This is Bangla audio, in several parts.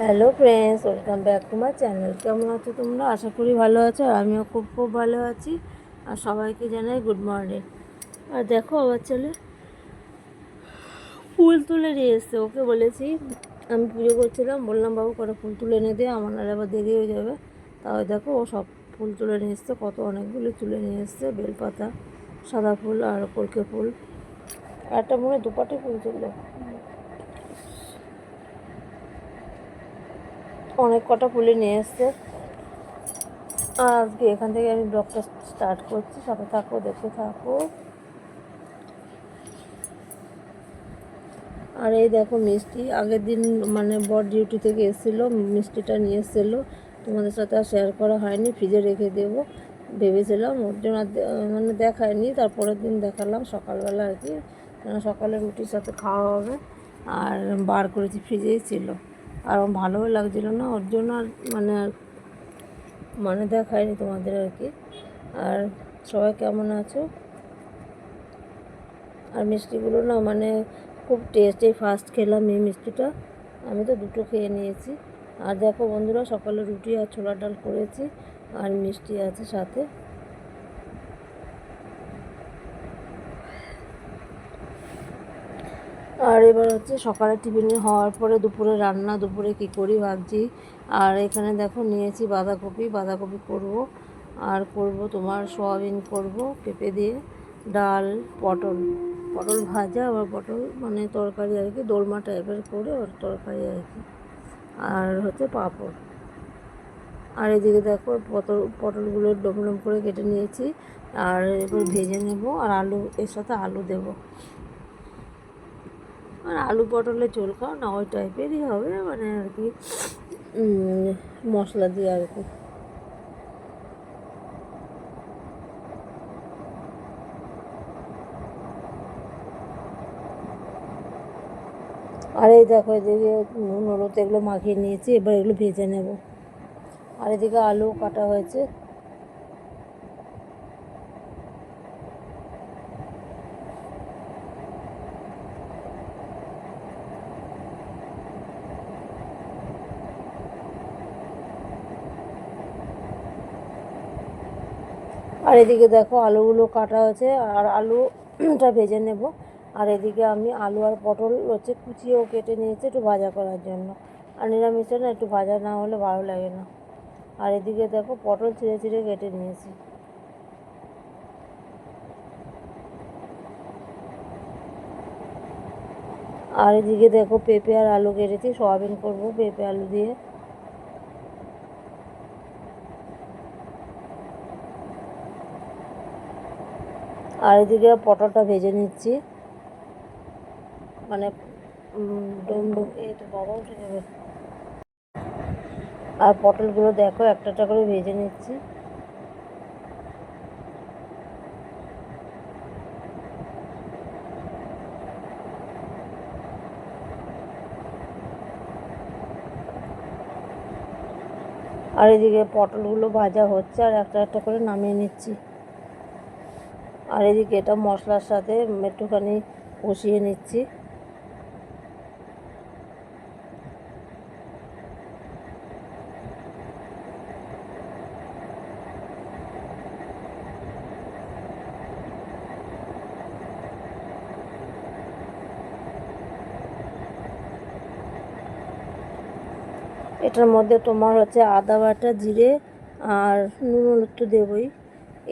Hello friends welcome back to my channel কেমন আছো তোমরা? আশা করি ভালো আছো আর আমিও খুব খুব ভালো আছি। আর সবাইকে জানাই গুড মর্নিং আর দেখো আমার ছেলে ফুল তুলে নিয়ে এসছে। ওকে বলেছি, আমি পুজো করছিলাম। বললাম, বাবু কটা ফুল তুলে এনে দে। আমার নাহলে আবার দেরি হয়ে যাবে। তাও দেখো, ও সব ফুল তুলে নিয়ে এসছে। কত অনেকগুলি তুলে নিয়ে এসছে। বেলপাতা, সাদা ফুল আর কলকে ফুল। আর একটা মনে দুপাটে ফুল তুললো। অনেক কটা ফুলে নিয়ে এসছে। আর আজকে এখান থেকে আমি ব্লগটা স্টার্ট করছি। সাথে থাকো, দেখতে থাকো। আর এই দেখো মিষ্টি। আগের দিন মানে বর ডিউটি থেকে এসেছিল, মিষ্টিটা নিয়ে এসেছিল। তোমাদের সাথে আর শেয়ার করা হয়নি ফ্রিজে রেখে দেবো। ভেবেছিলাম ওর জন্য মানে দেখায়নি, তারপরের দিন দেখালাম সকালবেলা আর কি। সকালে রুটির সাথে খাওয়া হবে। আর বার করেছি ফ্রিজেই ছিল। আর ভালোও লাগছিল না, ওর জন্য আর মানে মানে দেখায়নি তোমাদের আর কি। আর সবাই কেমন আছো? আর মিষ্টিগুলো না মানে খুব টেস্টে ফার্স্ট খেলাম এই মিষ্টিটা। আমি তো দুটো খেয়ে নিয়েছি। আর দেখো বন্ধুরা, সকালে রুটি আর ছোলা ডাল করেছি, আর মিষ্টি আছে সাথে। আর এবার হচ্ছে সকালে টিফিনে হওয়ার পরে দুপুরে রান্না, দুপুরে কী করি ভাবছি। আর এখানে দেখো নিয়েছি বাঁধাকপি বাঁধাকপি করব। আর করব তোমার সয়াবিন করব, পেঁপে দিয়ে, ডাল, পটল। পটল ভাজা, আবার পটল মানে তরকারি আর কি, দোলমা টাইপের করে ওর তরকারি আর কি। আর হচ্ছে পাঁপড়। আর এদিকে দেখো পটল, পটলগুলো ডম ডম করে কেটে নিয়েছি। আর এবার ভেজে নেব। আর আলু, এর সাথে আলু দেবো। আর আলু পটলের ঝোল খাও, না ওই টাইপেরই হবে মানে আর কি মশলা দিয়ে আর কি। আর এই দেখো এদিকে নুন, হলুদ এগুলো মাখিয়ে নিয়েছি, এবার এগুলো ভেজে নেব। আর এদিকে আলু কাটা হয়েছে। আর এদিকে দেখো আলুগুলো কাটা হয়েছে, আর আলুটা ভেজে নেব। আর এদিকে আমি আলু আর পটল হচ্ছে কুচিয়েও কেটে নিয়েছি একটু ভাজা করার জন্য। আর নিরামিষে না একটু ভাজা না হলে ভালো লাগে না। আর এদিকে দেখো পটল ছিঁড়ে ছিঁড়ে কেটে নিয়েছি। আর এদিকে দেখো পেঁপে আর আলু কেটেছি, সয়াবিন করব পেঁপে আলু দিয়ে। আর এদিকে পটলটা ভেজে নিচ্ছি। মানে ডুম এই তো উঠে যাবে। আর পটলগুলো দেখো একটা একটা করে ভেজে নিচ্ছি। আর এদিকে পটলগুলো ভাজা হচ্ছে, আর একটা একটা করে নামিয়ে নিচ্ছি। আর এদিকে এটা মশলার সাথে একটুখানি কষিয়ে নিচ্ছি। এটার মধ্যে তোমার হচ্ছে আদা বাটা, জিরে আর নুন একটু দেবই।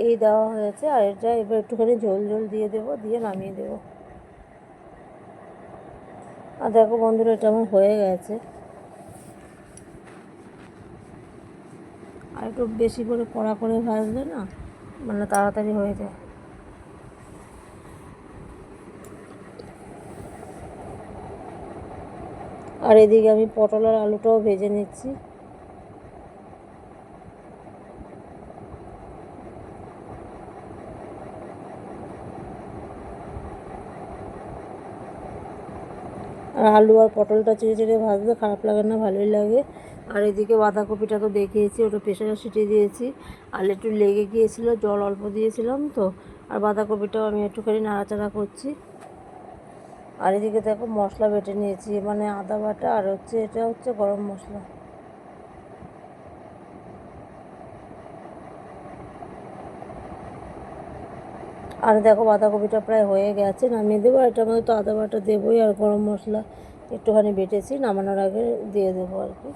এই দেওয়া হয়েছে, আর এটা এবার একটুখানি ঝোল ঝোল দিয়ে দেবো, দিয়ে নামিয়ে দেবো। আর দেখো বন্ধুরা, এটা আমার হয়ে গেছে। আর একটু বেশি করে কড়া করে ভাজলে না মানে তাড়াতাড়ি হয়ে যায়। আর এদিকে আমি পটল আর আলুটাও ভেজে নিচ্ছি। আলু আর পটলটা চিড়ে চিড়ে ভাজতে খারাপ লাগে না, ভালোই লাগে। আর এদিকে বাঁধাকপিটা তো দেখিয়েছি, ওটা প্রেশারে সিটিয়ে দিয়েছি। আর একটু লেগে গিয়েছিল, জল অল্প দিয়েছিলাম তো। আর বাঁধাকপিটাও আমি একটুখানি নাড়াচাড়া করছি। আর এদিকে দেখো মশলা বেটে নিয়েছি মানে আদা বাটা আর হচ্ছে, এটা হচ্ছে গরম মশলা। আর দেখো বাঁধাকপিটা প্রায় হয়ে গেছে, নামিয়ে দেবো, আর এটার মধ্যে তো আদা বাটা দেবোই আর গরম মশলা একটুখানি বেটেছি, নামানোর আগে দিয়ে দেবো আর কি।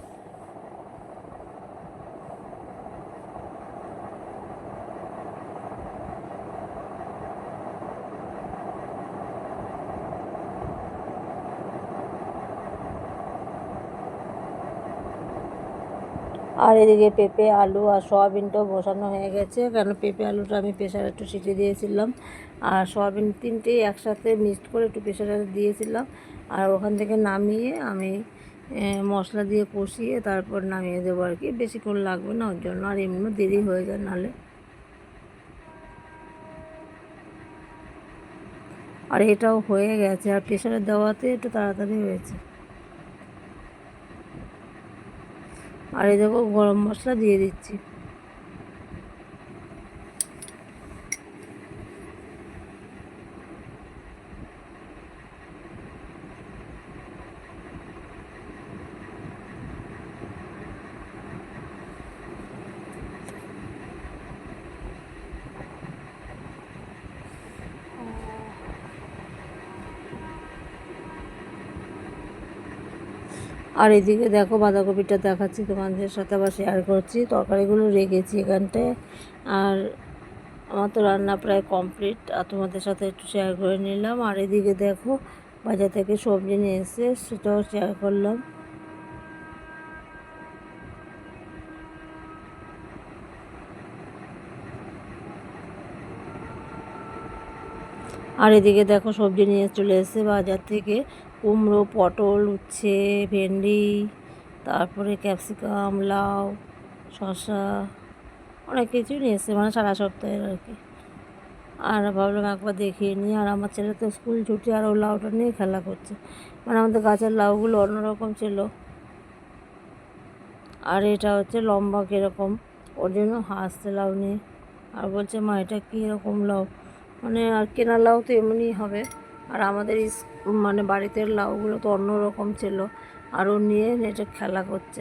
আর এদিকে পেঁপে, আলু আর সয়াবিনটাও বসানো হয়ে গেছে। কেন পেঁপে, আলুটা আমি প্রেশারে একটু সিটি দিয়েছিলাম। আর সয়াবিন তিনটেই একসাথে মিক্সড করে একটু প্রেশারে দিয়েছিলাম। আর ওখান থেকে নামিয়ে আমি মশলা দিয়ে কষিয়ে তারপর নামিয়ে দেবো আর কি। বেশিক্ষণ লাগবে না, ওর জন্য। আর এমনিও দেরি হয়ে যায় নাহলে। আর এটাও হয়ে গেছে। আর প্রেশারে দেওয়াতে একটু তাড়াতাড়ি হয়েছে। আর এই দেখো গরম মশলা দিয়ে দিচ্ছি। আর এদিকে দেখো বাঁধাকপিটা দেখাচ্ছি তোমাদের সাথে, আবার শেয়ার করছি। তরকারিগুলো রেখেছি এখানটায়। আর আমার তো রান্না প্রায় কমপ্লিট আর তোমাদের সাথে একটু শেয়ার করে নিলাম। আর এদিকে দেখো বাজার থেকে সবজি নিয়ে এসে সেটাও শেয়ার করলাম। আর এদিকে দেখো সবজি নিয়ে চলে এসেছে বাজার থেকে। কুমড়ো, পটল, উচ্ছে, ভেন্ডি, তারপরে ক্যাপসিকাম, লাউ, শসা, অনেক কিছুই নিয়ে এসেছে মানে সারা সপ্তাহের আর কি। আর ভাবলাম একবার দেখিয়ে নিই। আর আমার ছেলে তো স্কুল ছুটি, আর ও লাউটা নিয়ে খেলা করছে। মানে আমাদের গাছের লাউগুলো অন্যরকম ছিল। আর এটা হচ্ছে লম্বা কীরকম, ওর জন্য হাসছে লাউ নিয়ে। আর বলছে, মা, এটা কীরকম লাউ? মানে আর কেনা লাউ তো এমনিই হবে। আর আমাদের মানে বাড়িতে লাউগুলো তো অন্য রকম ছিল। আর ও নিয়ে এটা খেলা করছে।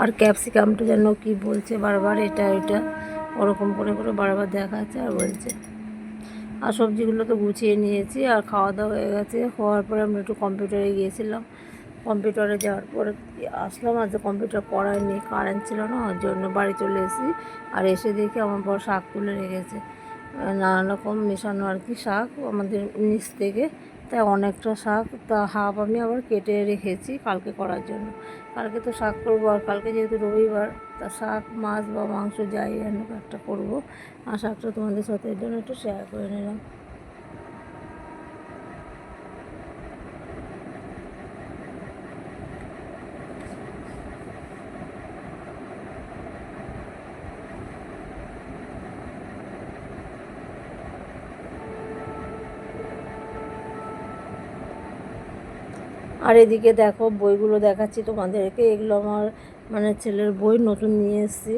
আর ক্যাপসিকামটা যেন কি বলছে বারবার, এটা এটা। ওরকম করে করে বারবার দেখাচ্ছে আর বলছে। আর সবজিগুলো তো গুছিয়ে নিয়েছি আর খাওয়া দাওয়া হয়ে গেছে। হওয়ার পরে আমরা একটু কম্পিউটারে গিয়েছিলাম। কম্পিউটারে যাওয়ার পরে আসলাম, আজ কম্পিউটার করায়নি কারেন্ট ছিল না, ওর জন্য বাড়ি চলে এসেছি। আর এসে দেখি আমার বড় শাক তুলে রেখেছে। নানান রকম মেশানো আর কি শাক আমাদের নিচ থেকে। তাই অনেকটা শাক, তা হাফ আমি আবার কেটে রেখেছি কালকে করার জন্য। কালকে তো শাক করব আর কালকে যেহেতু রবিবার, তা শাক, মাছ বা মাংস যাই একটা করব। আর শাকটা তোমাদের সাথে জন্য একটু শেয়ার করে নিলাম। আর এদিকে দেখো, বইগুলো দেখাচ্ছি তোমাদেরকে। এগুলো আমার মানে ছেলের বই, নতুন নিয়ে এসেছি।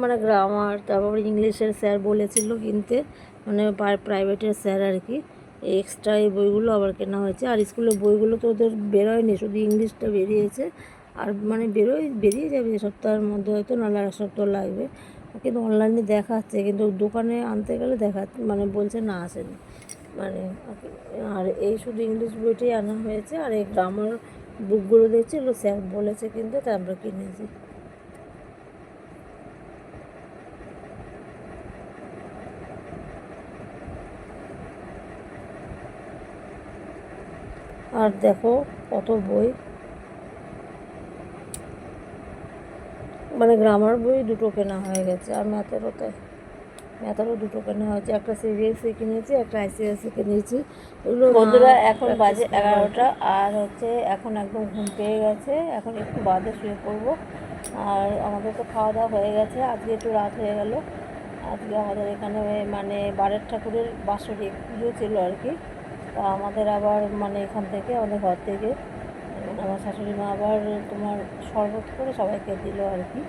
মানে গ্রামার তারপর ইংলিশের স্যার বলেছিল কিনতে মানে প্রাইভেটের স্যার আর কি। এক্সট্রা এই বইগুলো আবার কেনা হয়েছে। আর স্কুলের বইগুলো তো ওদের বেরোয়নি, শুধু ইংলিশটা বেরিয়েছে। আর মানে বেরোয়, বেরিয়ে যাবে এ সপ্তাহের মধ্যে হয়তো, নাহলে এক সপ্তাহ লাগবে। কিন্তু অনলাইনে দেখাচ্ছে, কিন্তু দোকানে আনতে গেলে দেখা মানে বলছে না আসেনি। মানে আর এই শুধু ইংলিশ বইটাই আনা হয়েছে, আর এই গ্রামার বুকগুলো দেখছি, এগুলো স্যার বলেছে কিন্তু তাই আমরা কিনেছি আর দেখো কত বই। মানে গ্রামার বই দুটো কেনা হয়ে গেছে, আর ম্যাথেরও তাই ম্যাথেরও দুটো কেনা হয়েছে। একটা সিবিএসসি কিনেছি একটা আইসিএসসি কিনেছি। এগুলো বন্ধুরা এখন বাজে এগারোটা আর হচ্ছে এখন একদম ঘুম পেয়ে গেছে। এখন একটু বাদে শুয়ে পড়ব। আর আমাদের তো খাওয়া দাওয়া হয়ে গেছে। আজকে একটু রাত হয়ে গেল। আজকে আমাদের এখানে মানে বারের ঠাকুরের বাৎসরিক পুজো ছিল আর কি। তা আমাদের আবার মানে এখান থেকে আমাদের ঘর থেকে আমার শাশুড়ি মা আবার তোমার শরবত করে সবাইকে দিল আর কি।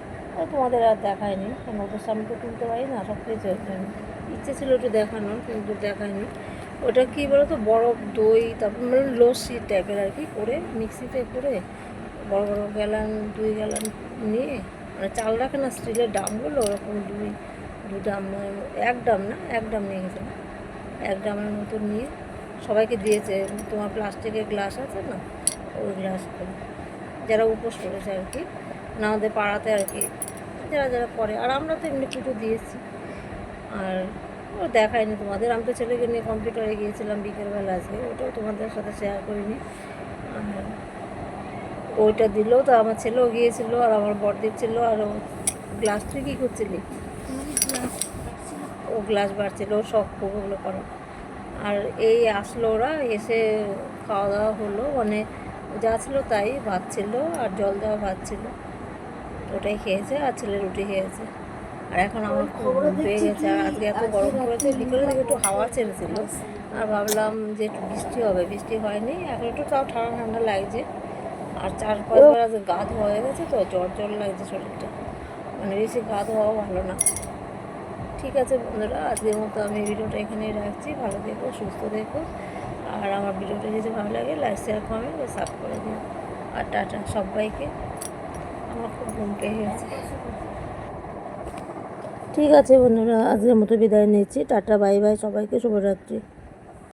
তোমাদের আর দেখায়নি। কারণ ওদের সামনে তো তুলতে পারি না, সব কিছু ইচ্ছে ছিল একটু দেখানোর, কিন্তু দেখায়নি। ওটা কি বলো তো বরফ দই, তারপর মানে লস্যি টাইপের আর কি, করে মিক্সিতে করে বড় বড় গ্যালান, দুই গ্যালান নিয়ে মানে চাল রাখে না, স্টিলের ডামগুলো ওরকম দুই, দু ডাম এক ডাম না, এক ডাম নিয়ে গেছিলাম এক ডামের মতো নিয়ে সবাইকে দিয়েছে, তোমার প্লাস্টিকের গ্লাস আছে না, ওই গ্লাস করে যারা উপোস করেছে আর কি। না আমাদের পাড়াতে আর কি। যারা যারা করে, আর আমরা তো এমনি পুজো দিয়েছি। আর ও দেখায়নি তোমাদের। আমি তো ছেলেকে নিয়ে কম্পিউটারে গিয়েছিলাম বিকেলবেলা আজকে। ওটাও তোমাদের সাথে শেয়ার করিনি। ওইটা দিলেও তো আমার ছেলেও গিয়েছিল, আর আমার বড়দিক ছিল আর ও গ্লাস তুই কী করছিলি? ও গ্লাস বাড়ছিল, ও শখ খুব ওগুলো করো আর এই আসলো ওরা, এসে খাওয়া দাওয়া হলো। মানে যা ছিল তাই, ভাত ছিল, আর জল দেওয়া ভাত ছিল। ওটাই খেয়েছে আর ছেলে রুটি খেয়েছে। আর এখন আমার খুব পেয়ে গেছে আর আজকে এত গরম পড়েছে বিকেলের দিকে একটু হাওয়া ছেড়েছিল। আর ভাবলাম যে একটু বৃষ্টি হবে বৃষ্টি হয়নি এখন একটু তাও ঠান্ডা ঠান্ডা লাগছে। আর চার পাঁচবার আজকে গা ধোয়া হয়ে গেছে তো জ্বর জ্বর লাগছে শরীরটা। মানে বেশি গা ধোয়াও ভালো না। ঠিক আছে বন্ধুরা আজকের মতো আমি ভিডিওটা এখানেই রাখছি। ভালো থেকো সুস্থ থেকো। আর আমার ভিডিওটা যদি ভালো লাগে লাইক শেয়ার কমেন্ট ও সাব করে দিও। আর টাটা সবাইকে। ঠিক আছে বন্ধুরা আজকের মতো বিদায় নিচ্ছি। টাটা বাই বাই সবাইকে শুভরাত্রি।